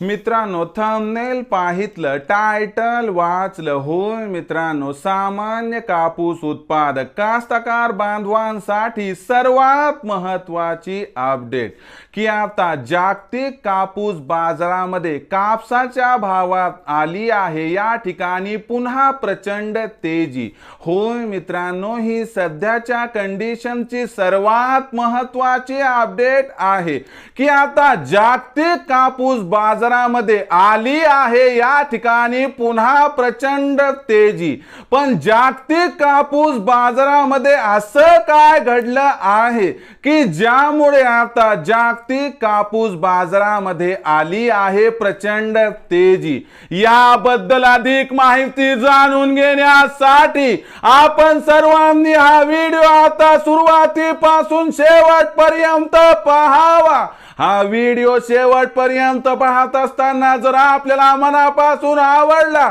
मित्रांनो thumbnail पाहितलं title वाचलं होय मित्रांनो सामान्य कापूस उत्पादक कास्तकार बांधवांसाठी सर्वात महत्वाची अपडेट की आता जागतिक कापूस बाजारामध्ये कापसाच्या भावात आली आहे. या ठिकाणी पुन्हा प्रचंड तेजी. होय मित्रांनो ही सध्याच्या कंडिशनची सर्वात महत्वाची अपडेट आहे. की आता जागतिक कापूस बाजार बाजारामध्ये आली आहे या ठिकाणी पुन्हा प्रचंड तेजी. पण जागतिक कापूस बाजारामध्ये असं काय घडलं आहे की ज्यामुळे आता जागतिक कापूस बाजारामध्ये आली आहे प्रचंड तेजी? याबद्दल अधिक माहिती जाणून घेण्यासाठी आपण सर्वांनी हा व्हिडिओ आता सुरुवातीपासून शेवटपर्यंत पहावा. हा व्हिडिओ शेवटपर्यंत पाहत असताना जर आपल्याला मनापासून आवडला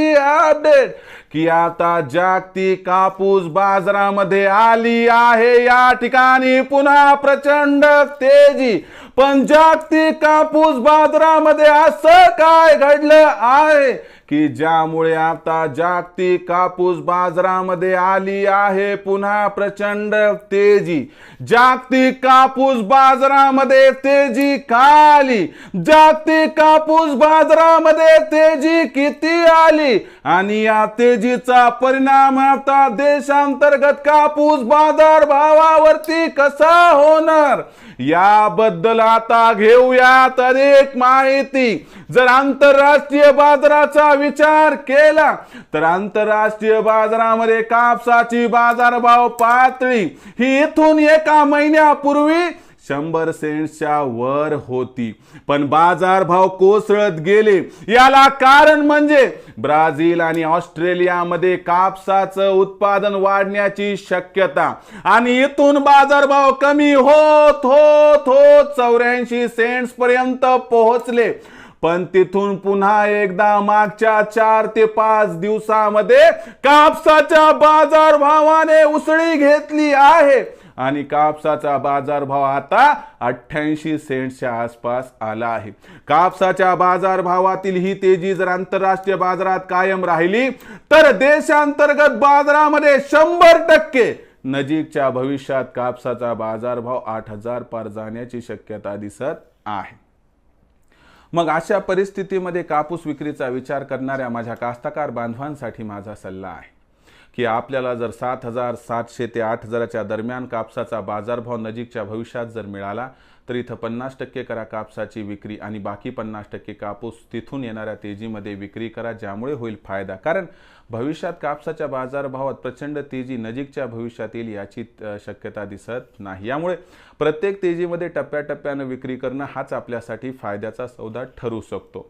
अपडेट की आता जागतिक कापूस बाजारामध्ये आली आहे. या ठिकाणी पुन्हा प्रचंड तेजी पण जागतिक कापूस बाजारामध्ये असं काय घडलं आहे की ज्यामुळे आता जागतिक कापूस बाजारामध्ये आली आहे पुन्हा प्रचंड तेजी? जागतिक कापूस बाजारामध्ये तेजी का आली? जागतिक कापूस बाजारामध्ये तेजी किती आली? आणि या तेजीचा परिणाम आता देशांतर्गत कापूस बाजार भावावरती कसा होणार? याबद्दल आता घेऊयात अधिक माहिती. जर आंतरराष्ट्रीय बाजाराचा विचार केला तर आंतरराष्ट्रीय बाजारामध्ये कापसाची बाजारभाव पातळी ही इथून एका महिन्यापूर्वी शंभर सेंट्सच्या वर होती. पण बाजारभाव कोसळत गेले. याला कारण म्हणजे ब्राझील आणि ऑस्ट्रेलियामध्ये कापसाचं उत्पादन वाढण्याची शक्यता. आणि इथून बाजारभाव कमी होत होत होत चौऱ्याऐंशी सेंट्स पर्यंत पोहोचले. पण तिथून पुन्हा एकदा मागच्या चार ते पाच दिवसामध्ये कापसाच्या बाजारभावाने उसळी घेतली आहे. आणि कापसाचा बाजारभाव आता अठ्ठ्याऐंशी सेंटच्या आसपास आला आहे. कापसाच्या बाजारभावातील ही तेजी जर आंतरराष्ट्रीय बाजारात कायम राहिली तर देशांतर्गत बाजारामध्ये शंभर टक्के नजीकच्या भविष्यात कापसाचा बाजारभाव आठ हजार पार जाण्याची शक्यता दिसत आहे. मग अशा परिस्थितीमध्ये कापूस विक्रीचा विचार करणाऱ्या माझ्या कास्तकार बांधवांसाठी माझा सल्ला आहे. की आपल्याला जर सात हजार सातशे ते आठ हजाराच्या दरम्यान कापसाचा बाजारभाव नजीकच्या भविष्यात जर मिळाला तर इथं पन्नास टक्के करा कापसाची विक्री आणि बाकी पन्नास टक्के कापूस तिथून येणाऱ्या तेजीमध्ये विक्री करा ज्यामुळे होईल फायदा. कारण भविष्यात कापसाच्या बाजारभावात प्रचंड तेजी नजीकच्या भविष्यात येईल याची शक्यता दिसत नाही. यामुळे प्रत्येक तेजीमध्ये टप्प्याटप्प्यानं विक्री करणं हाच आपल्यासाठी फायद्याचा सौदा ठरू शकतो.